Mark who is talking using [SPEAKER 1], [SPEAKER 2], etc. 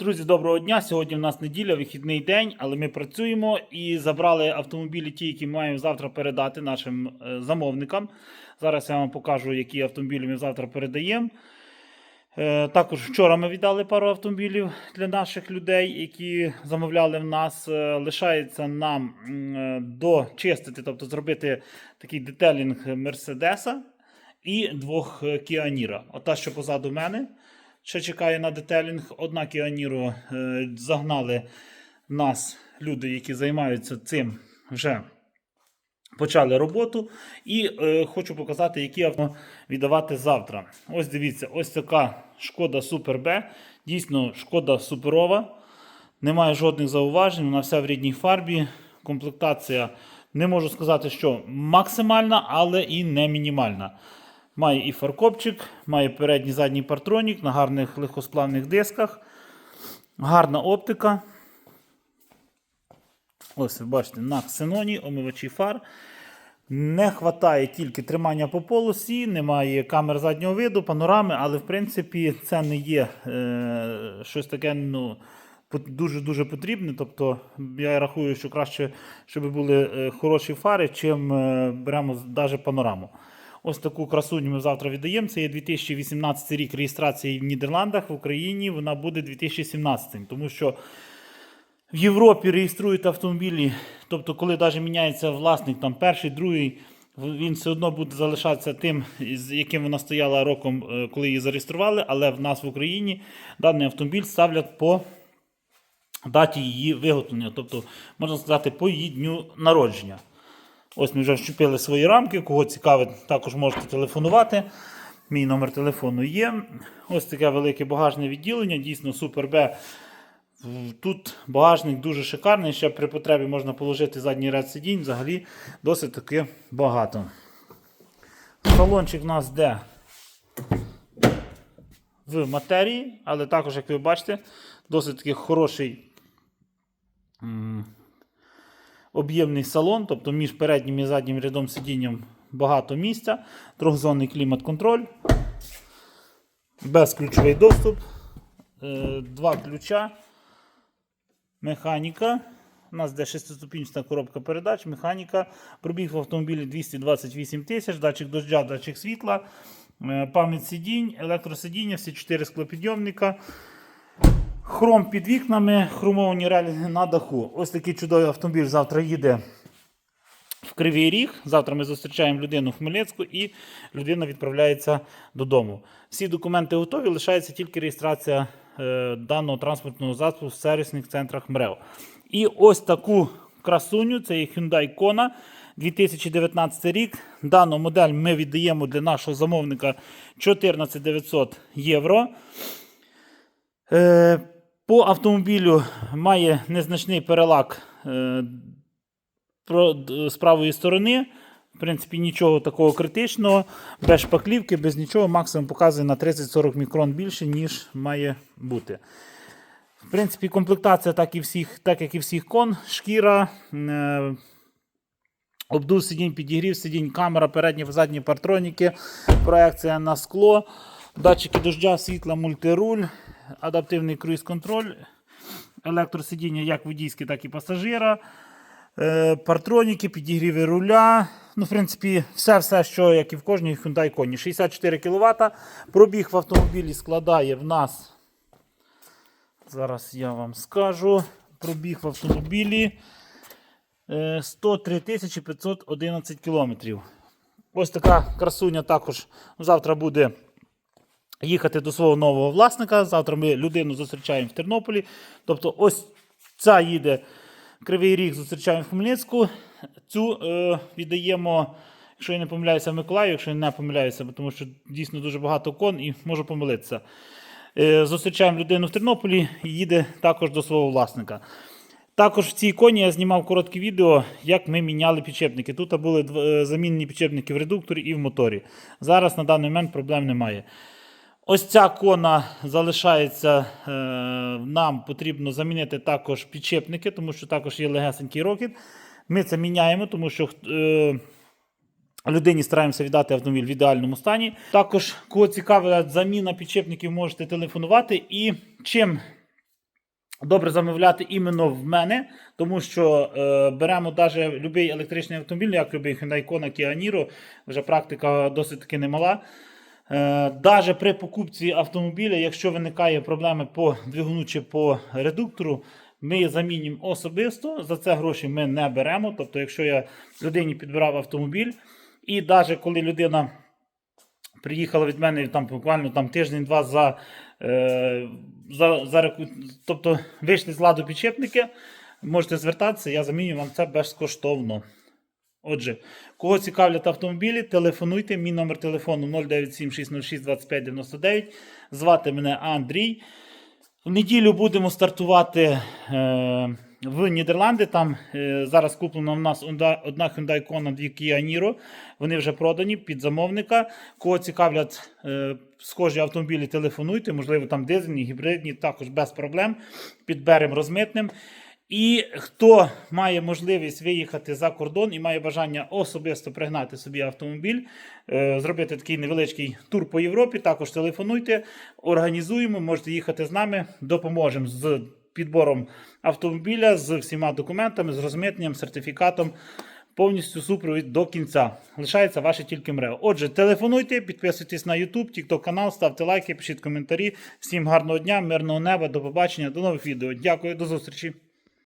[SPEAKER 1] Друзі, доброго дня. Сьогодні в нас неділя, вихідний день, але ми працюємо і забрали автомобілі, ті, які ми маємо завтра передати нашим е, замовникам. Зараз я вам покажу, які автомобілі ми завтра передаємо. Е, Також вчора ми віддали пару автомобілів для наших людей, які замовляли в нас. Е, Лишається нам дочистити, тобто зробити такий детелінг Мерседеса і двох Niro. Ота, що позаду мене. Ще чекає на детелінг. Одна Kia Niro е, загнали нас люди, які займаються цим вже почали роботу. І е, хочу показати, які авто віддавати завтра. Ось дивіться, ось така шкода Super B. Дійсно, шкода суперова. Немає жодних зауважень, вона вся в рідній фарбі. Комплектація не можу сказати, що максимальна, але і не мінімальна. Має і фаркопчик, має передній задній партронік на гарних легкосплавних дисках. Гарна оптика. Ось ви бачите, на ксеноні, омивачі фар. Не вистачає тільки тримання по полосі, немає камер заднього виду, панорами, але в принципі це не є е, щось таке ну, дуже-дуже потрібне. Тобто я рахую, що краще, щоб були е, хороші фари, чим е, беремо навіть панораму. Ось таку красуню ми завтра віддаємо. Це є 2018 рік реєстрації в Нідерландах, в Україні вона буде 2017, тому що в Європі реєструють автомобілі, тобто, коли навіть міняється власник, там перший, другий, він все одно буде залишатися тим, з яким вона стояла роком, е, коли її зареєстрували, але в нас в Україні даний автомобіль ставлять по даті її виготовлення, тобто, можна сказати, по її дню народження. Ось ми вже вщепили свої рамки. Кого цікавить, також можете телефонувати. Мій номер телефону є. Ось таке велике багажне відділення, дійсно супер Б. Тут багажник дуже шикарний. Ще при потребі можна положити задній ряд сидінь. Взагалі досить таки багато. Салончик у нас де в матерії, але також, як ви бачите, досить таки хороший об'ємний салон, тобто між переднім і заднім рядом сидінням багато місця, трьохзонний клімат-контроль, безключовий доступ, е, два ключа, механіка. У нас де шестиступінчата коробка передач, механіка. Пробіг в автомобілі 228 тисяч, датчик дождя, датчик світла, е, пам'ять сидінь, електросидіння, всі 4 склопідйомника. Хром під вікнами, хромовані релінги на даху. Ось такий чудовий автомобіль завтра їде в Кривий Ріг. Завтра ми зустрічаємо людину в Хмельницьку і людина відправляється додому. Всі документи готові, лишається тільки реєстрація е, даного транспортного засобу в сервісних центрах МРЕО. І ось таку красуню, це є Hyundai Kona 2019 рік. Дану модель ми віддаємо для нашого замовника 14 900 євро. Е, По автомобілю має незначний перелак е, з правої сторони. В принципі, нічого такого критичного, без шпаклівки, без нічого. Максимум показує на 30-40 мікрон більше, ніж має бути. В принципі, комплектація, так, і всіх, так як і всіх кон, шкіра, е, обдув сидінь, підігрів сидінь, камера, передні задні партроніки, проекція на скло, датчики дождя, світла, мультируль, адаптивний круїз-контроль, електросидіння як водійське, так і пасажира, е, партроніки, підігріви руля. Ну, в принципі, все, все, що як і в кожній Hyundai Kona. 64 кВт. Пробіг в автомобілі складає в нас. Зараз я вам скажу. Пробіг в автомобілі е, 103 511 кілометрів. Ось така красуня також завтра буде їхати до свого нового власника. Завтра ми людину зустрічаємо в Тернополі. Тобто, ось ця їде Кривий Ріг, зустрічаємо в Хмельницьку. Цю е, віддаємо, якщо я не помиляюся, в Миколаїв, якщо я не помиляюся, тому що дійсно дуже багато кон і можу помилитися. Е, Зустрічаємо людину в Тернополі і їде також до свого власника. Також в цій коні я знімав коротке відео, як ми міняли підчепники. Тут були е, замінені підчепники в редукторі і в моторі. Зараз на даний момент проблем немає. Ось ця кона залишається. Е, нам потрібно замінити також підчепники, тому що також є легесенький рокет. Ми це міняємо, тому що е, людині стараємося віддати автомобіль в ідеальному стані. Також, кого цікавить заміна підчепників, можете телефонувати. І чим добре замовляти іменно в мене, тому що е, беремо навіть будь-який електричний автомобіль, як любий Hyundai Kona, Kia Niro, вже практика досить таки немала. Е, Даже при покупці автомобіля, якщо виникає проблеми по двигуну чи по редуктору, ми замінюємо особисто. За це гроші ми не беремо. Тобто, якщо я людині підбирав автомобіль, і навіть коли людина приїхала від мене там буквально там тиждень-два за, е, за, за тобто вийшли з ладу підшипники, можете звертатися, я заміню вам це безкоштовно. Отже, кого цікавлять автомобілі, телефонуйте. Мій номер телефону 097 606 25 99. Звати мене Андрій. В неділю будемо стартувати е, в Нідерланди. Там е, зараз куплена в нас одна Hyundai Kona, дві Kia Niro. Вони вже продані під замовника. Кого цікавлять е, схожі автомобілі, телефонуйте. Можливо, там дизельні, гібридні, також без проблем. Підберемо розмитним. І хто має можливість виїхати за кордон і має бажання особисто пригнати собі автомобіль, е, зробити такий невеличкий тур по Європі, також телефонуйте, організуємо, можете їхати з нами, допоможемо з підбором автомобіля, з всіма документами, з розмитненням, сертифікатом. Повністю супровід до кінця. Лишається ваше тільки мрео. Отже, телефонуйте, підписуйтесь на YouTube, TikTok канал, ставте лайки, пишіть коментарі. Всім гарного дня, мирного неба, до побачення, до нових відео. Дякую, до зустрічі.